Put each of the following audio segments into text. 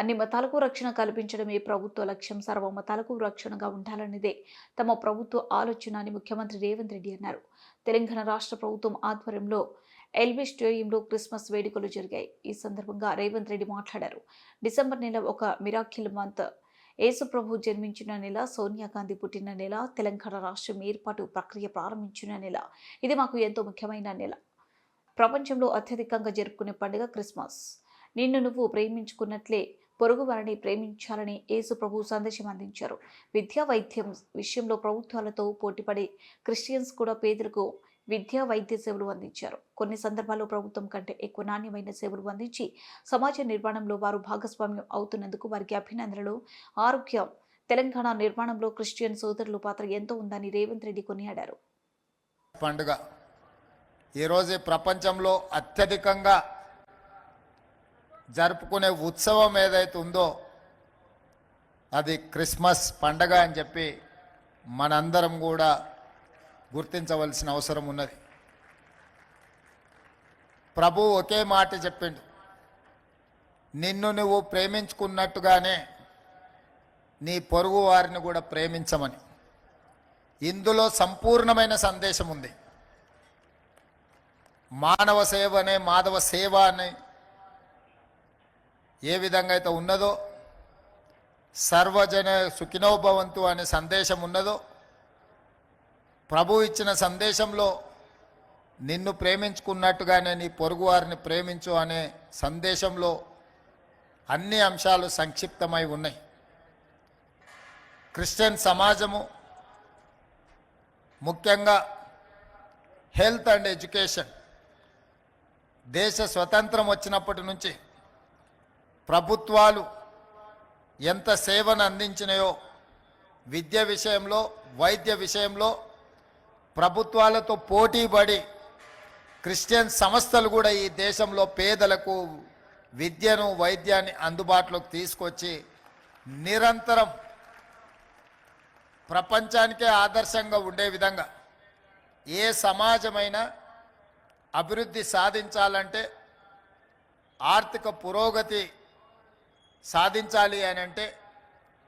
అన్ని మతాలకు రక్షణ కల్పించడమే ప్రభుత్వ లక్ష్యం. సర్వ మతాలకు రక్షణగా ఉండాలన్నదే తమ ప్రభుత్వ ఆలోచన అని ముఖ్యమంత్రి రేవంత్ రెడ్డి అన్నారు. తెలంగాణ రాష్ట్ర ప్రభుత్వం ఆధ్వర్యంలో ఎల్బీ స్టేడియంలో క్రిస్మస్ వేడుకలు జరిగాయి. ఈ సందర్భంగా రేవంత్ రెడ్డి మాట్లాడారు. డిసెంబర్ నెల ఒక మిరాకిల్ మంత్. యేసు జన్మించిన నెల సోనియా గాంధీ పుట్టిన నెల తెలంగాణ రాష్ట్రం ఏర్పాటు ప్రక్రియ ప్రారంభించిన నెల. ఇది మాకు ఎంతో ముఖ్యమైన నెల. ప్రపంచంలో అత్యధికంగా జరుపుకునే పండుగ క్రిస్మస్. నిన్ను నువ్వు ప్రేమించుకున్నట్లే పొరుగు వారిని ప్రేమించాలని యేసు ప్రభు సందేశం అందించారు. విద్యా వైద్యం విషయంలో ప్రభుత్వాలతో పోటీపడి క్రిస్టియన్స్ కూడా పేదలకు విద్యా వైద్య సేవలు అందించారు. కొన్ని సందర్భాల్లో ప్రభుత్వం కంటే ఎక్కువ నాణ్యమైన సేవలు అందించి సమాజ నిర్మాణంలో వారు భాగస్వామ్యం అవుతున్నందుకు వారికి అభినందనలు. ఆరోగ్యం తెలంగాణ నిర్మాణంలో క్రిస్టియన్ సోదరుల పాత్ర ఎంతో ఉందని రేవంత్ రెడ్డి కొనియాడారు. పండుగ. ఈరోజు ప్రపంచంలో అత్యధికంగా జరుపుకునే ఉత్సవం ఏదైతే ఉందో అది క్రిస్మస్ పండగ అని చెప్పి మనందరం కూడా గుర్తించవలసిన అవసరం ఉన్నది. ప్రభు ఒకే మాట చెప్పిండు. నిన్ను నువ్వు ప్రేమించుకున్నట్టుగానే నీ పొరుగు వారిని కూడా ప్రేమించమని. ఇందులో సంపూర్ణమైన సందేశం ఉంది. మానవ సేవ అనే మాధవ సేవ అని ఏ విధంగా అయితే ఉన్నదో సర్వజన సుఖినోభవంతు అనే సందేశం ఉన్నదో ప్రభు ఇచ్చిన సందేశంలో నిన్ను ప్రేమించుకున్నట్టుగానే నీ పొరుగువారిని ప్రేమించు అనే సందేశంలో అన్ని అంశాలు సంక్షిప్తమై ఉన్నాయి. క్రిస్టియన్ సమాజము ముఖ్యంగా హెల్త్ అండ్ ఎడ్యుకేషన్ దేశ స్వతంత్రం వచ్చినప్పటి నుంచి ప్రభుత్వాలు ఎంత సేవను అందించినాయో విద్య విషయంలో వైద్య విషయంలో ప్రభుత్వాలతో పోటీపడి క్రిస్టియన్ సంస్థలు కూడా ఈ దేశంలో పేదలకు విద్యను వైద్యాన్ని అందుబాటులోకి తీసుకొచ్చి నిరంతరం ప్రపంచానికే ఆదర్శంగా ఉండే విధంగా ఏ సమాజమైనా అభివృద్ధి సాధించాలంటే ఆర్థిక పురోగతి సాధించాలి అని అంటే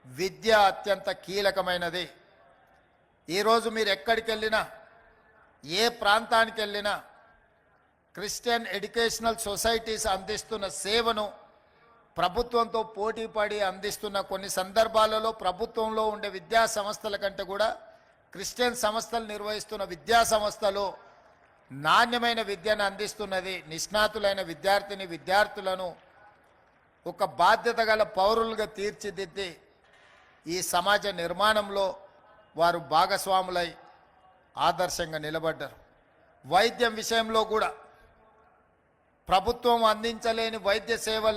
విద్య అత్యంత కీలకమైనది. ఈరోజు మీరు ఎక్కడికి వెళ్ళినా ఏ ప్రాంతానికి వెళ్ళినా క్రిస్టియన్ ఎడ్యుకేషనల్ సొసైటీస్ అందిస్తున్న సేవను ప్రభుత్వంతో పోటీపడి అందిస్తున్న కొన్ని సందర్భాలలో ప్రభుత్వంలో ఉండే విద్యా సంస్థల కంటే కూడా క్రిస్టియన్ సంస్థలు నిర్వహిస్తున్న విద్యా సంస్థలు నాణ్యమైన విద్యను అందిస్తున్నది. నిష్ణాతులైన విద్యార్థిని విద్యార్థులను ఒక బాధ్యత గల పౌరులుగా తీర్చిదిద్ది ఈ సమాజ నిర్మాణంలో వారు భాగస్వాములై ఆదర్శంగా నిలబడ్డారు. వైద్యం విషయంలో కూడా ప్రభుత్వం అందించలేని వైద్య సేవలు